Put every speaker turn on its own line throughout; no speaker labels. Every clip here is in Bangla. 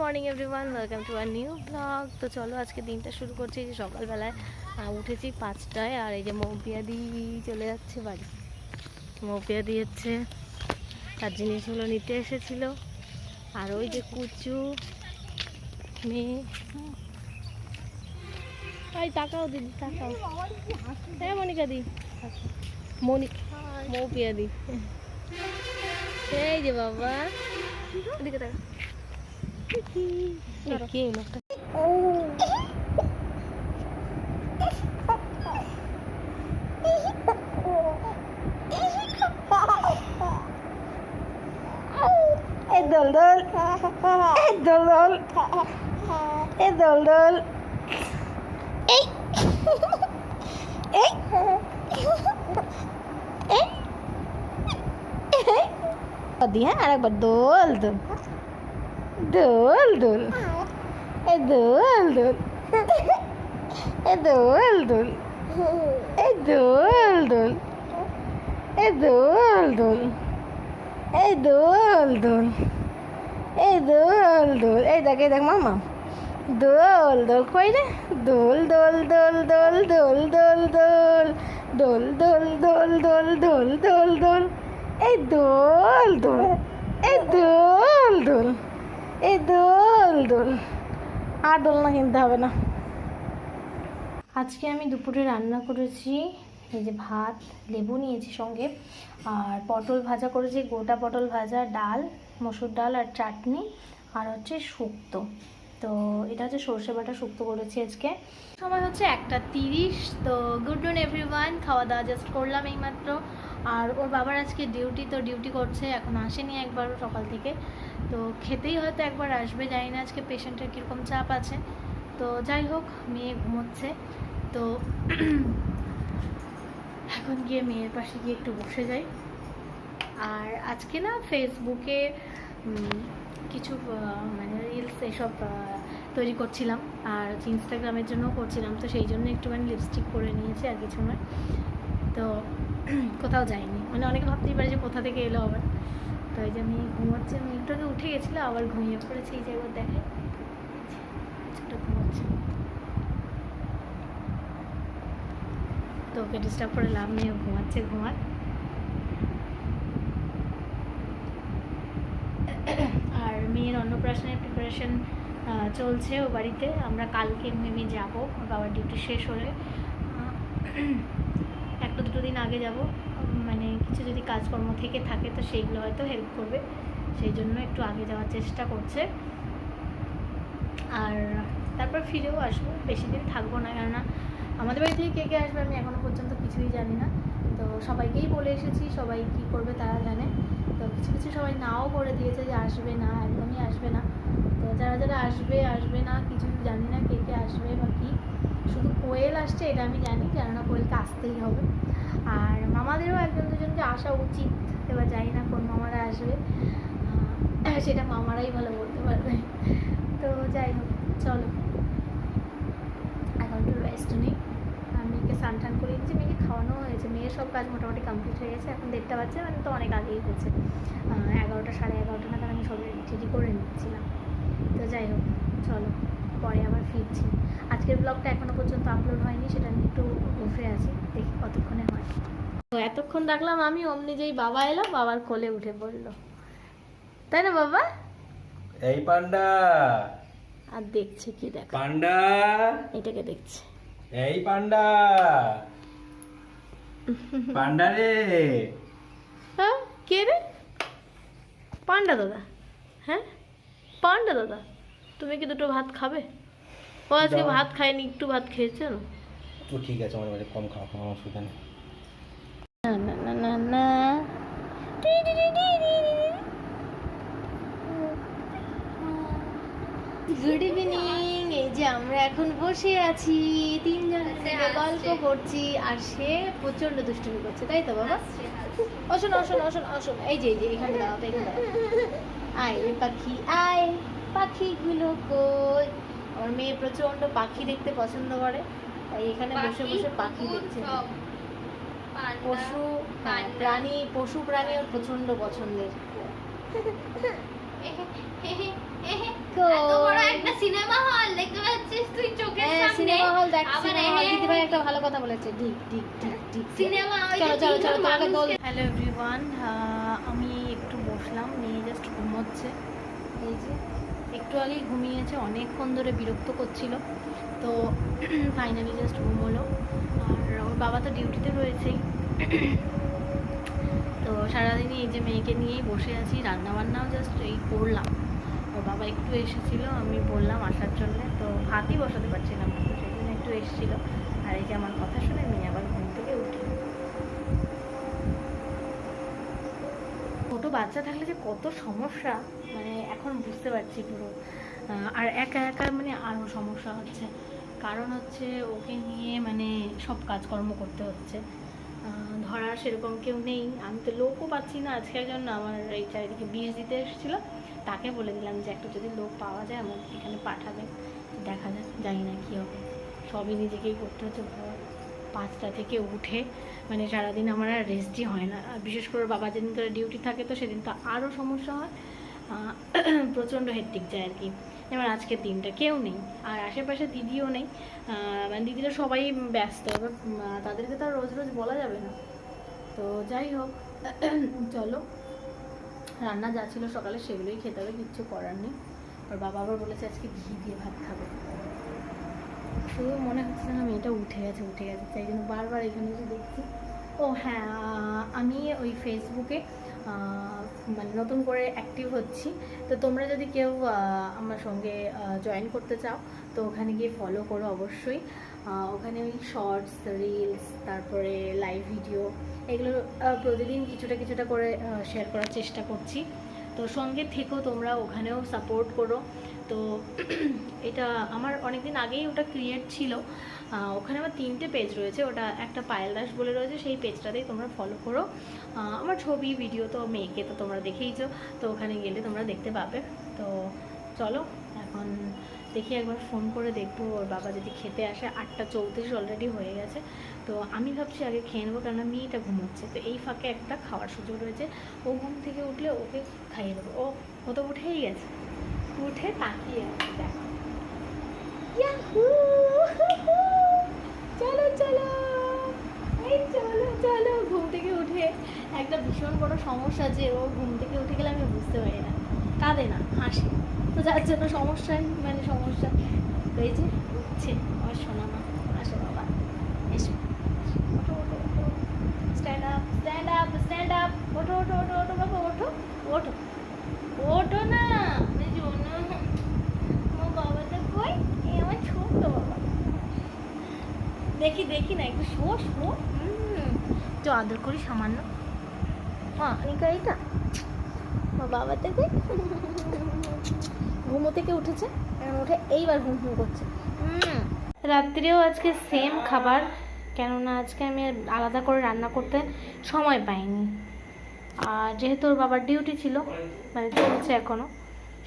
Morning everyone welcome to our new blog তো চলো, আজকে দিনটা শুরু করছি যে সকালবেলায় উঠেছি পাঁচটায়, আর এই যে মৌপিয়াদি চলে যাচ্ছে বাড়ি। মৌপিয়াদি হচ্ছে তার জিনিসগুলো নিতে এসেছিল। আর ওই যে কুচু, মেয়ে এই তাকাও দিদি, তাকাও। হ্যাঁ মনিকা দি। মনি মৌপিয়া দি এই যে বাবা কে লোকটা
দোল দোল দোল দোল এই দোল দোল এই এই এই দি হ্যাঁ আরেকবার দোল দোল দোল দোল এই দোল দোল এই দোল দোল এই দোল দোল এই দোল দোল এই দোল দোল এই দোল দোল এই দেখ এই দেখ মামা দোল দোল কই রে দোল দোল দোল দোল দোল দোল দোল দোল দোল দোল দোল দোল দোল দোল এই দোল দোল এই দোল দোল এই দোল দোল। আর দোল না, কিনতে হবে না।
আজকে আমি দুপুরে রান্না করেছি, এই যে ভাত, লেবু নিয়েছি সঙ্গে, আর পটল ভাজা করেছি, গোটা পটল ভাজা, ডাল, মসুর ডাল আর চাটনি, আর হচ্ছে শুক্তো। তো এটা হচ্ছে সর্ষে বাটা শুক্তো করেছি আজকে। সময় হচ্ছে একটা তিরিশ, তো গুড মর্নিং এভরিওয়ান খাওয়া দাওয়া জাস্ট করলাম এইমাত্র। আর ওর বাবার আজকে ডিউটি তো ডিউটি করছে, এখন আসেনি একবার সকাল থেকে। তো খেতেই হয়তো একবার আসবে, জানি না আজকে পেশেন্টের কীরকম চাপ আছে। তো যাই হোক, মেয়ে ঘুমোচ্ছে। তো এখন গিয়ে মেয়ের পাশে গিয়ে একটু বসে যাই। আর আজকে না ফেসবুকে কিছু মানে এসব তৈরি করছিলাম। আর ইনস্টাগ্রামের জন্যও করছিলাম। তো সেই জন্য একটুখানি লিপস্টিক করে নিয়েছি, আর কিছু নয়। তো কোথাও যাইনি। মানে অনেকে ভাবতেই পারে যে কোথা থেকে এলো আবার। তো এই যে আমি ঘুমোচ্ছি, আমি একটু আগে উঠে গেছিল আবার ঘুমিয়ে পড়েছি। এই যে দেখে ঘুমোচ্ছে। তো ওকে ডিস্টার্ব করে লাভ নেই ঘুমাচ্ছে, ঘুমাক আর মেয়ের অন্নপ্রাশনের প্রিপারেশন চলছে ও বাড়িতে। আমরা কালকে মেমে যাব। বাবার ডিউটি শেষ হলে একটা দুটো দিন আগে যাব। মানে কিছু যদি কাজকর্ম থেকে থাকে, তো সেইগুলো হয়তো হেল্প করবে। সেই জন্য একটু আগে যাওয়ার চেষ্টা করছে। আর তারপর ফিরেও আসব। বেশি দিন থাকব না, কেননা আমাদের বাড়ি থেকে কে কে আসবে আমি এখনও পর্যন্ত কিছুই জানি না। তো সবাইকেই বলে এসেছি, সবাই কি করবে তারা জানে। তো কিছু কিছু সবাই নাও করে দিয়েছে যে আসবে না, একদমই আসবে না। তো যারা যারা আসবে আসবে না, কিছু জানি না কে কে আসবে বা কী, শুধু কোয়েল আসছে এটা আমি জানি, কেননা কোয়েলকে আসতেই হবে। আর মামাদেরও একজন দুজনকে আসা উচিত, এবার জানি না কোন মামারা আসবে। সেটা মামারাই ভালো বলতে পারবে। তো যাই হোক, চলো। এখন তো রেস্ট নিই। স্নান টান করে দিচ্ছি মেয়েকে খাওয়ানো হয়েছে। মেয়ের সব কাজ মোটামুটি কমপ্লিট হয়ে গেছে। এখন দেড়টা বাজছে মানে তো অনেক আগেই হয়েছে। এগারোটা সাড়ে এগারোটা নাগাদ আমি সব রেডি করে নিচ্ছিলাম। তো যাই হোক চলো পরে আবার ফিরছি। আজকের ব্লগটা এখনও পর্যন্ত আপলোড হয়নি সেটা নিয়ে একটু বসে আছি দেখি কতক্ষণে হয়। তো এতক্ষণ রাখলাম আমি অমনি যেই বাবা এলো বাবার কোলে উঠে পড়ল। তাই না বাবা?
এই পান্ডা।
আর দেখছে কি দেখ?
পান্ডা।
এটাকে দেখছে।
এই পান্ডা। পান্ডা রে।
হ্যাঁ কে রে? পান্ডা দাদা। হ্যাঁ? পান্ডা দাদা তুমি কি দুটো ভাত খাবে? ও আজকে ভাত খায়নি একটু ভাত খেয়েছে না?
ও ঠিক আছে আমার বাড়ি কম খাওয়া কোনো অসুবিধা নেই।
না না না না না। টি টি টি টি টি টি। গুড ইভিনিং যে আমরা এখন বসে আছি তিনজন গল্প করছি আর সে প্রচণ্ড দুষ্টুমি করছে তাই তো বাবা? অশোন অশোন অশোন অশোন এই যে এই যে এখানে দাঁড়াও তো, এখানে দাঁড়াও। আয় রে পাখি আয় পাখিগুলো কই? আমার মেয়ে প্রচণ্ড পাখি দেখতে পছন্দ করে তাই এখানে বসে বসে পাখি দেখছে। পশু হ্যাঁ, প্রাণী পশু প্রাণী ওর প্রচণ্ড পছন্দের। সিনেমা হল দেখতে পাচ্ছিস তুই চোখের সামনে?
সিনেমা হল দেখ সিনেমা হল
এহে-
একটা ভালো কথা বলেছে। ঠিক ঠিক ঠিক ঠিক
সিনেমা
চলো চলো চলো তোমাকে দোল
হ্যালো এভরিওয়ান আমি একটু বসলাম নিয়ে জাস্ট ঘুমোচ্ছে। এই যে একটু আগেই ঘুমিয়েছে অনেকক্ষণ ধরে বিরক্ত করছিল। তো ফাইনালি জাস্ট ঘুমোলো। আর ওর বাবা তো ডিউটিতে রয়েছেই। তো সারাদিনই এই যে মেয়েকে নিয়েই বসে আছি, রান্নাবান্নাও জাস্ট এই করলাম। ওর বাবা একটু এসেছিল, আমি বললাম আসার জন্যে, তো ভাতই বসাতে পারছিলাম না, তো সেই জন্য একটু এসেছিল। আর এই যে আমার কথা শুনে মেয়ে আবার ঘুম থেকে উঠে ছোটো বাচ্চা থাকলে যে কত সমস্যা মানে এখন বুঝতে পারছি পুরো। আর একা একা মানে আরও সমস্যা হচ্ছে। কারণ হচ্ছে ওকে নিয়ে মানে সব কাজকর্ম করতে হচ্ছে। ধরার সেরকম কেউ নেই। আমি তো লোকও পাচ্ছি না। আজকে একজন আমার এই চারিদিকে বিষ দিতে এসেছিল। তাকে বলে দিলাম যে, একটা যদি লোক পাওয়া যায় আমার এখানে পাঠাবে। দেখা যাক, জানি না কী হবে। সবই নিজেকেই করতে হচ্ছে। ভোর পাঁচটা থেকে উঠে মানে সারাদিন আমার আর রেস্টই হয় না। আর বিশেষ করে বাবা যেদিন করে ডিউটি থাকে, তো সেদিন তো আরও সমস্যা হয়। প্রচণ্ড হেডটিক যায় আর কি। যেমন আজকের দিনটা কেউ নেই। আর আশেপাশে দিদিও নেই। মানে দিদিরা সবাই ব্যস্ত। এবার তাদেরকে তো আর রোজ রোজ বলা যাবে না। তো যাই হোক, চলো। রান্না যা ছিল সকালে সেগুলোই খেতে হবে, কিচ্ছু করার নেই। আর বাবা আবার বলেছে আজকে ঘি দিয়ে ভাত খাবে। শুধু মনে হচ্ছে না মেয়েটা উঠে গেছে উঠে গেছে। তাই জন্য বারবার এখানে এসে দেখছি। ও হ্যাঁ আমি ওই ফেসবুকে মানে নতুন করে অ্যাক্টিভ হচ্ছি। তো তোমরা যদি কেউ আমার সঙ্গে জয়েন করতে চাও, তো ওখানে গিয়ে ফলো করো অবশ্যই। ওখানে ওই শর্টস রিলস তারপরে লাইভ ভিডিও এগুলো প্রতিদিন কিছুটা কিছুটা করে শেয়ার করার চেষ্টা করছি। তো সঙ্গে থেকেও তোমরা ওখানেও সাপোর্ট করো। তো এটা আমার অনেক দিন আগেই ওটা ক্রিয়েট ছিল। ওখানে আমার তিনটে পেজ রয়েছে। ওটা একটা পায়েল দাস বলে রয়েছে, সেই পেজটাতেই তোমরা ফলো করো। আমার ছবি ভিডিও তো মেয়েকে তো তোমরা দেখেইছো। তো ওখানে গেলে তোমরা দেখতে পাবে। তো চলো, এখন দেখি একবার ফোন করে দেখব, ওর বাবা যদি খেতে আসে, আটটা চৌত্রিশ অলরেডি হয়ে গেছে। তো আমি ভাবছি আগে খেয়ে নেব, কেননা মেয়েটা ঘুমোচ্ছে। তো এই ফাঁকে একটা খাওয়ার সুযোগ রয়েছে। ও ঘুম থেকে উঠলে ওকে খাইয়ে দেবো ও ও তো উঠেই গেছে। উঠে তাকিয়ে আছে, দেখো। চলো চলো। এই চলো চলো, ঘুম থেকে উঠে। একটা ভীষণ বড় সমস্যা যে ও ঘুম থেকে উঠে গেলে আমি বুঝতে পারি না। কাঁদে না, হাসে। তো যার জন্য সমস্যাই মানে সমস্যা। এই যে, উঠছে আমার শোনা মা আসো বাবা এসো। ওঠো ওঠো ওঠো। Stand up stand up stand up ওঠো ওঠো ওঠো ওঠো, বাবা, ওঠো ওঠো। ওঠো না দেখি দেখি না, একটু শো শো। তো আদর করি সামান্য। মা নিকা এইটা মা বাবা থেকে ঘুমো থেকে উঠেছে উঠে এইবার ঘুম ঘুম করছে। রাত্রেও আজকে সেম খাবার কেননা আজকে আমি আলাদা করে রান্না করতে সময় পাইনি। আর যেহেতু ওর বাবার ডিউটি ছিল মানে চলছে এখনও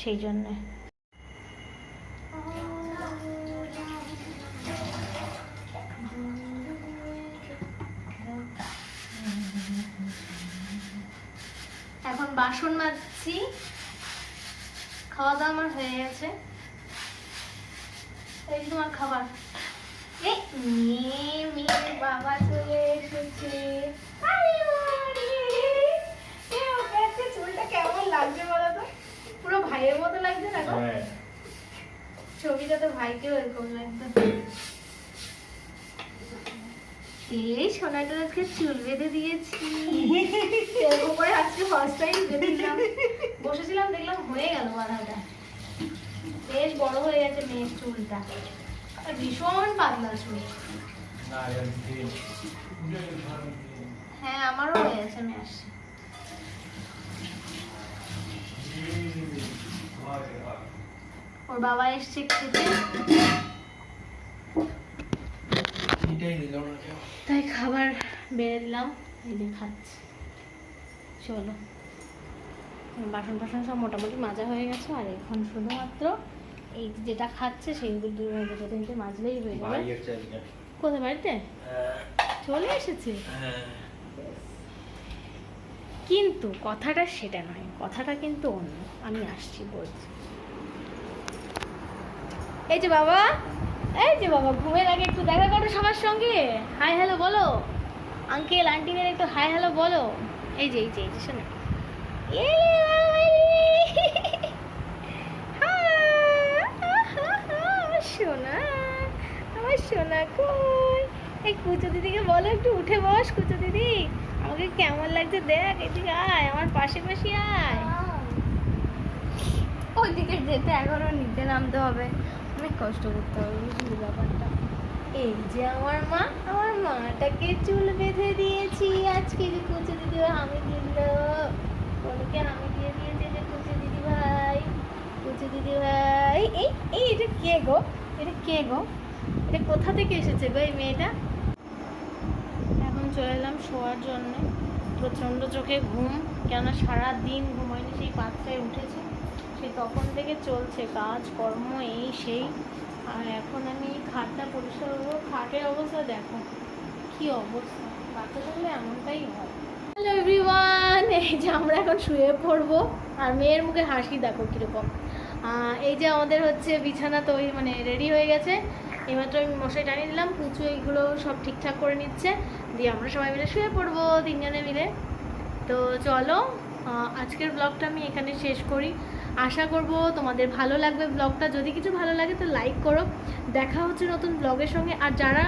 সেই জন্যে। এখন বাসন মাজছি। খাওয়া দাওয়া আমার হয়ে গেছে। এই তোমার খাবার। বাবা চলে এসেছে। চুলটা কেমন লাগছে বলো তো? পুরো ভাইয়ের মতো লাগছে না
হ্যাঁ।
ছবিটা তো ভাইকেও এরকম লাগতো এই সোনাটা আজকে চুল বেঁধে দিয়েছি। এরকম করে আজকে ফার্স্ট টাইম বেঁধে দিলাম। বসেছিলাম দেখলাম হয়ে গেল বাঁধাটা। বেশ বড় হয়ে গেছে মেয়ের চুলটা। আর ভীষণ পাতলা চুল। হ্যাঁ আমারও হয়ে গেছে আমি ওর বাবা এসছে খেতে। তাই খাবার বেড়ে দিলাম এই যে খাচ্ছি। চলো। বাসন টাসন সব মোটামুটি মাজা হয়ে গেছে আর এখন শুধুমাত্র এই যেটা খাচ্ছে সেই দুটো দুটো তিনটে মাজলেই হয়ে যাবে। কোথায় বাড়িতে?
হ্যাঁ।
চলে এসেছে?
হ্যাঁ।
কিন্তু কথাটা সেটা নয় কথাটা কিন্তু অন্য। আমি আসছি বলছি। এই যে বাবা এই যে বাবা, ঘুমের আগে একটু দেখা করো সবার সঙ্গে। হাই হ্যালো বলো। আঙ্কেল আন্টিদের একটু হাই হ্যালো বলো। এই যে এই যে এই যে, শোনো। সোনা, আমার কই? এই দিদিকে বলো একটু, উঠে বস কুচো দিদি। আমাকে কেমন লাগছে দেখ, এদিকে আয়, আমার পাশে পাশে আয়।
ওইদিকে যেতে এখনও নিচে নামতে হবে। অনেক কষ্ট করতে হবে, বুঝলি ব্যাপারটা?
এই যে আমার মা, আমার মাটাকে চুল বেঁধে দিয়েছি, আজকে যে কুচো দিদি আমি দিল। কোনকে আমি দিয়ে দিয়েছি যে কুচো দিদি ভাই, কুচো দিদি ভাই। এই এই, এটা কে গো? এটা কে গো? এটা কোথা থেকে এসেছে গো এই মেয়েটা? এখন চলে এলাম শোয়ার জন্য। প্রচণ্ড চোখে ঘুম, কেননা সারা দিন ঘুমাইনি, সেই পাঁচটায় উঠেছে। সেই তখন থেকে চলছে, কাজ, কর্ম, এই সেই। আর এখন আমি এই খাটটা পরিষ্কার করব, খাটের অবস্থা দেখো, কি অবস্থা। বাচ্চা থাকলে এমনটাই হয়। হ্যালো এভরিওয়ান এই যে আমরা এখন শুয়ে পড়ব, আর মেয়ের মুখে হাসি দেখো কীরকম। এই যে আমাদের হচ্ছে বিছানা তৈরি মানে রেডি হয়ে গেছে। এইমাত্র আমি মশাই টানিয়ে দিলাম পুচু এইগুলো সব ঠিকঠাক করে নিচ্ছে। দিয়ে আমরা সবাই মিলে শুয়ে পড়ব তিনজনে মিলে। তো চলো আজকের ব্লগটা আমি এখানে শেষ করি। আশা করব তোমাদের ভালো লাগবে ব্লগটা যদি কিছু ভালো লাগে তো লাইক করো। দেখা হচ্ছে নতুন ব্লগের সঙ্গে। আর যারা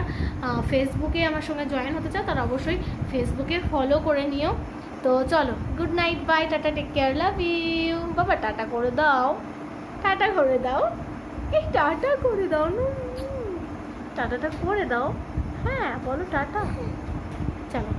ফেসবুকে আমার সঙ্গে জয়েন হতে চাও, তারা অবশ্যই ফেসবুকে ফলো করে নিও। তো চলো good night bye tata take care love you বাবা, টাটা করে দাও। টাটা করে দাও। এই টাটা করে দাও না টাটাটা করে দাও। হ্যাঁ বলো টাটা। চলো।